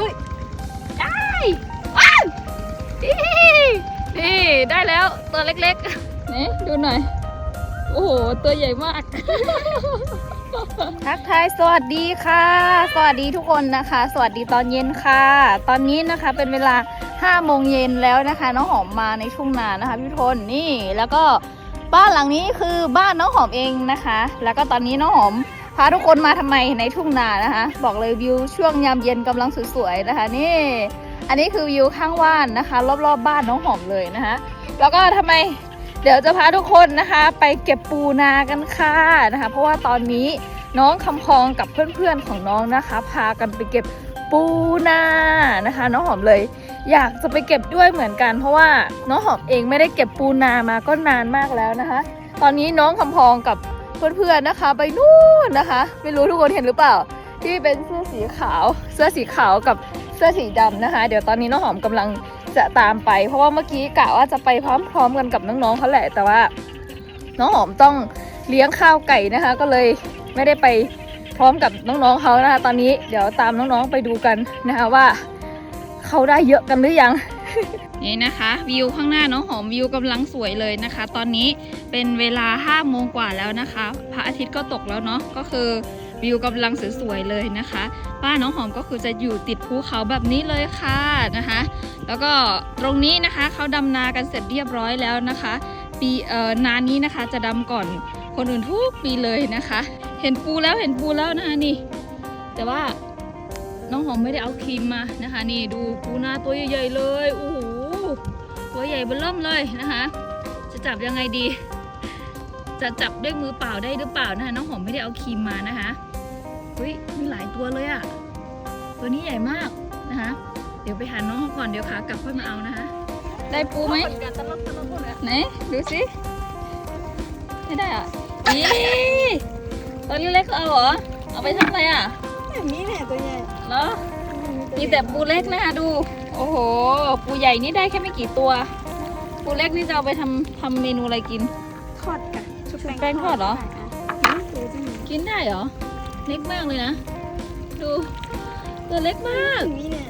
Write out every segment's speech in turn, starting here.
ฮ้ยได้ว้าวนี่นี่ได้แล้วตัวเล็กๆนี่ดูหน่อย โอ้โห ตัวใหญ่มาก ทักทายสวัสดีค่ะ สวัสดีทุกคนนะคะ สวัสดีตอนเย็นค่ะ ตอนนี้นะคะเป็นเวลา5โมงเย็นแล้วนะคะ น้องหอมมาในทุ่งนานะคะพี่ทนนี่แล้วก็บ้านหลังนี้คือบ้านน้องหอมเองนะคะ แล้วก็ตอนนี้น้องหอม พาทุกคนมาทำไมในทุ่งนานะคะ บอกเลยวิวช่วงยามเย็นกำลังสวยๆนะคะ นี่ อันนี้คือวิวข้างบ้านนะคะ รอบๆบบ้านน้องหอมเลยนะคะ แล้วก็ทำไมเดี๋ยวจะพาทุกคนนะคะ ไปเก็บปูนากันค่ะนะคะ เพราะว่าตอนนี้น้องคำพองกับเพื่อนๆของน้องนะคะ พากันไปเก็บปูนานะคะ น้องหอมเลย อยากจะไปเก็บด้วยเหมือนกัน เพราะว่าน้องหอมเองไม่ได้เก็บปูนามาก็นานมากแล้วนะคะ ตอนนี้น้องคำพองกับ เพื่อนๆนะคะ ไปนู่นนะคะ ไม่รู้ทุกคนเห็นหรือเปล่า ที่เป็นเสื้อสีขาวเสื้อสีขาวกับเสื้อสีดำนะคะ เดี๋ยวตอนนี้น้องหอมกำลังจะตามไป เพราะว่าเมื่อกี้กะว่าจะไปพร้อมๆกันกับน้องๆเขาแหละแต่ว่า น้องหอมต้องเลี้ยงข้าวไก่นะคะ ก็เลยไม่ได้ไปพร้อมกับน้องๆเขานะคะ ตอนนี้เดี๋ยวตามน้องๆไปดูกันนะคะว่าเขาได้เยอะกันหรือยัง นี่นะคะวิวข้างหน้าน้องหอมวิวกำลังสวยเลยนะคะ ตอนนี้เป็นเวลา5โมงกว่าแล้วนะคะ พระอาทิตย์ก็ตกแล้วเนาะก็คือวิวกำลังสวยๆเลยนะคะ บ้านน้องหอมก็คือจะอยู่ติดภูเขาแบบนี้เลยค่ะนะคะ แล้วก็ตรงนี้นะคะเขาดำนากันเสร็จเรียบร้อยแล้วนะคะ ปีเอ่อนานี้นะคะจะดำก่อนคนอื่นทุกปีเลยนะคะ เห็นปูแล้วเห็นปูแล้วนะคะนี่ แต่ว่า องหอมไม่ได้เอาครีมมานะคะ นี่ดูปูนาตัวใหญ่ๆเลยโอ้โหตัวใหญ่เบ้อเริ่มเลยนะคะ จะจับยังไงดี จะจับด้วยมือเปล่าได้หรือเปล่านะคะน้องหอมไม่ได้เอาครีมมานะคะเฮ้ยมีหลายตัวเลยอะตัวนี้ใหญ่มากนะคะ เดี๋ยวไปหาน้องเขาก่อนเดี๋ยวขากลับค่อยมาเอานะคะ ได้ปูไหมไหนดูสิไม่ได้อะอีตัวเล็กๆเอาเหรอเอาไปทำอะไรอะแบบนี้เนี่ยตัวใหญ่ เหรอมีแต่ปูเล็กนะคะดู โอ้โห ปูใหญ่นี่ได้แค่ไม่กี่ตัว ปูเล็กนี่จะเอาไปทำทำเมนูอะไรกิน ทอดกันชุบแป้งทอดเหรออะตัวจริงกินได้เหรอ เล็กมากเลยนะ ดู ตัวเล็กมากแบบนี้เนี่ย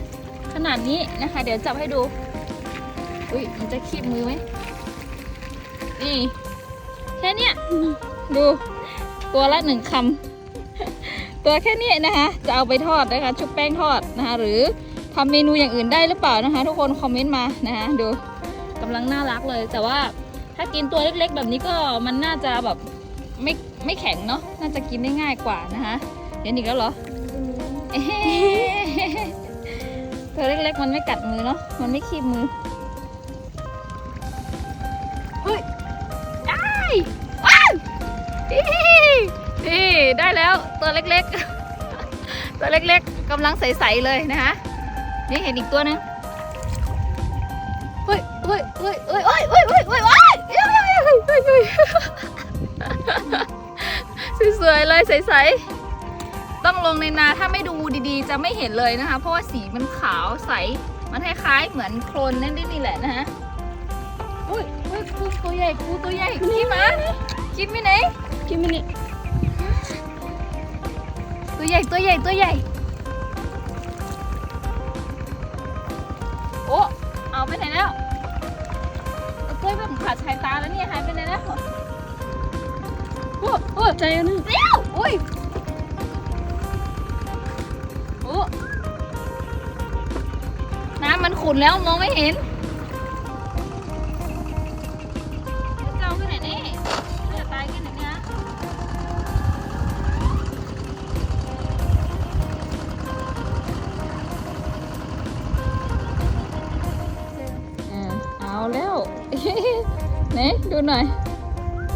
ขนาดนี้นะคะ เดี๋ยวจับให้ดู อุ้ยมันจะคีบมือไหมนี่ แค่เนี้ย ดู ตัวละหนึ่งคำ ตัวแค่นี้นะคะจะเอาไปทอดนะคะชุบแป้งทอดนะคะ หรือทำเมนูอย่างอื่นได้หรือเปล่านะคะ ทุกคนคอมเมนต์มานะคะดูกำลังน่ารักเลย แต่ว่าถ้ากินตัวเล็กๆ แบบนี้ก็มันน่าจะแบบไม่ไม่แข็งเนาะน่าจะกินได้ง่ายกว่านะคะเห็นอีกแล้วเหรอเอ๊ะตัวเล็กๆมันไม่กัดมือเนาะมันไม่คีบมือ นี่ได้แล้วตัวเล็กๆ ตัวเล็กๆกำลังใสๆเลยนะคะนี่เห็นอีกตัวนึงเฮ้ยเฮ้ยเฮ้ยเฮ้ยเฮ้ยเฮ้ยเฮ้ยเฮ้ยเฮ้ยเฮ้ยเฮ้ยสวยๆเลยใสๆต้องลงในนาถ้าไม่ดูดีๆ จะไม่เห็นเลยนะคะ เพราะว่าสีมันขาวใสมันคล้ายๆเหมือนโคลนนั่นนี่แหละนะฮะอุ้ยอุ้ยปูตัวใหญ่ปูตัวใหญ่กินมากินไปไหนกินมันเนี่ย ตัวใหญ่ตัวใหญ่ตัวใหญ่ โอ้เอาไปไหนแล้วเอากล้วยแบบขาดสายตาแล้วเนี่ยหายไปไหนแล้วโอ้โอ้ใจอันนึงเร็วอุ้ยโอ้น้ำมันขุ่นแล้วมองไม่เห็น ไหนดูหน่อย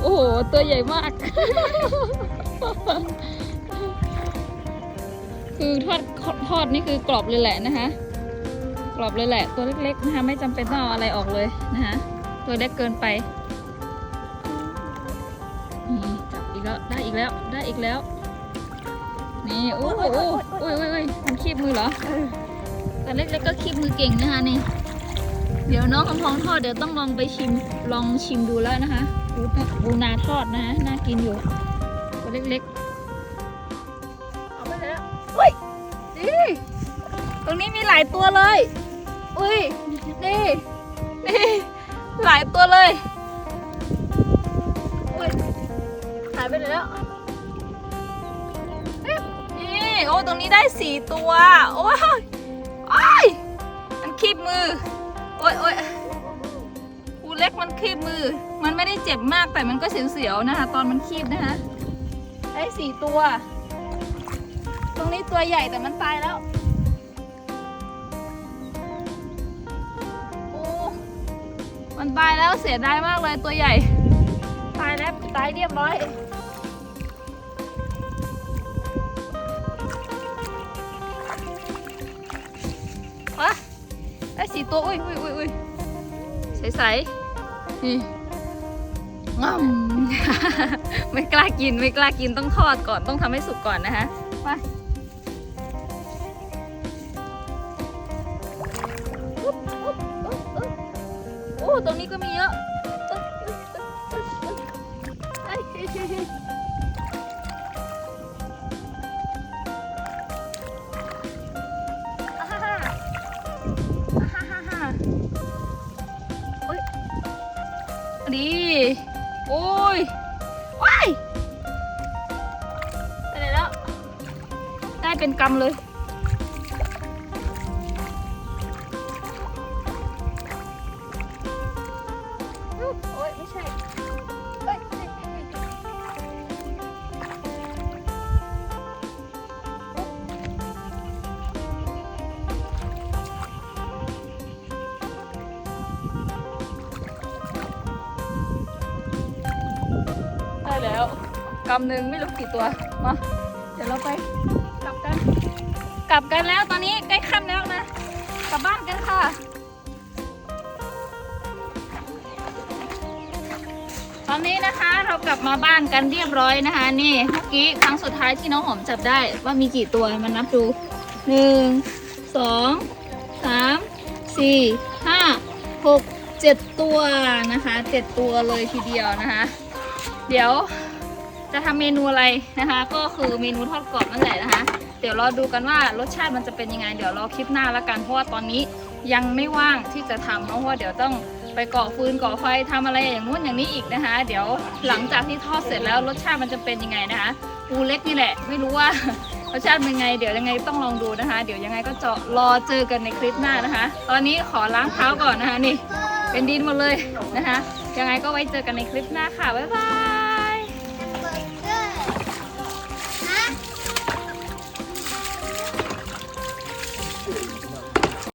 โอ้โห ตัวใหญ่มาก คือทอดทอดนี่คือกรอบเลยแหละนะคะ กรอบเลยแหละ ตัวเล็กๆนะคะไม่จำเป็นต้องเอาอะไรออกเลยนะคะตัวเล็กเกินไปนี่จับอีกแล้วได้อีกแล้วได้อีกแล้ว นี่โอ้โหโอ้ยโอ้ยโอ้ยมันคีบมือเหรอแต่เล็กๆก็คีบมือเก่งนะคะนี่ เดี๋ยวน้องคำพองทอดเดี๋ยวต้องลองไปชิมลองชิมดูแล้วนะคะปูนาทอดนะน่ากินอยู่ตัวเล็กๆเอาไปแล้วเฮ้ยดีตรงนี้มีหลายตัวเลย อุ้ยนี่นี่หลายตัวเลยอุ้ยหายไปไหนแล้วเอ๊ะนี่โอ้ตรงนี้ได้สี่ตัวโอ้ยโอ้ยมันคีบมือ อ้ยโอ้ยอูเล็กมันคีบมือ มันไม่ได้เจ็บมากแต่มันก็เสียวๆนะคะ ตอนมันคีบนะคะได้สี่ตัว ตรงนี้ตัวใหญ่แต่มันตายแล้วโอ้มันตายแล้วเสียดายมากเลยตัวใหญ่ ตายแล้วตายเรียบร้อย สี่ตัว อุ้ยอุ้ยอุ้ยอุ้ยใสๆนี่งอมไม่กล้ากินไม่กล้ากินต้องทอดก่อนต้องทำให้สุกก่อนนะคะมาอุ๊บอุ๊บอุ๊บอุ๊บโอ้ตรงนี้ก็มีเยอะ โอ้ยว้ายไปไหนแล้ว ได้เป็นกำเลย กำหนึ่งไม่รู้กี่ตัว มา เดี๋ยวเราไปกลับกัน กลับกันแล้วตอนนี้ใกล้ค่ำแล้วนะ กลับบ้านกันค่ะ ตอนนี้นะคะเรากลับมาบ้านกันเรียบร้อยนะคะ นี่เมื่อกี้ครั้งสุดท้ายที่น้องหอมจับได้ว่ามีกี่ตัวมันนับดูหนึ่งสองสามสี่ห้าหกเจ็ดตัวนะคะเจ็ดตัวเลยทีเดียวนะคะ เดี๋ยว จะทำเมนูอะไรนะคะ ก็คือเมนูทอดกรอบนั่นแหละนะคะ เดี๋ยวรอดูกันว่ารสชาติมันจะเป็นยังไง เดี๋ยวรอคลิปหน้าละกัน เพราะว่าตอนนี้ยังไม่ว่างที่จะทำเนอะเพราะว่าเดี๋ยวต้องไปก่อฟืนก่อไฟทำอะไรอย่างงู้นอย่างนี้อีกนะคะ เดี๋ยวหลังจากที่ทอดเสร็จแล้วรสชาติมันจะเป็นยังไงนะคะปูเล็กนี่แหละ ไม่รู้ว่ารสชาติเป็นไง เดี๋ยวยังไงต้องลองดูนะคะ เดี๋ยวยังไงก็จะรอเจอกันในคลิปหน้านะคะ ตอนนี้ขอล้างเท้าก่อนนะคะนี่ เป็นดินหมดเลยนะคะ ยังไงก็ไว้เจอกันในคลิปหน้าค่ะบ๊ายบาย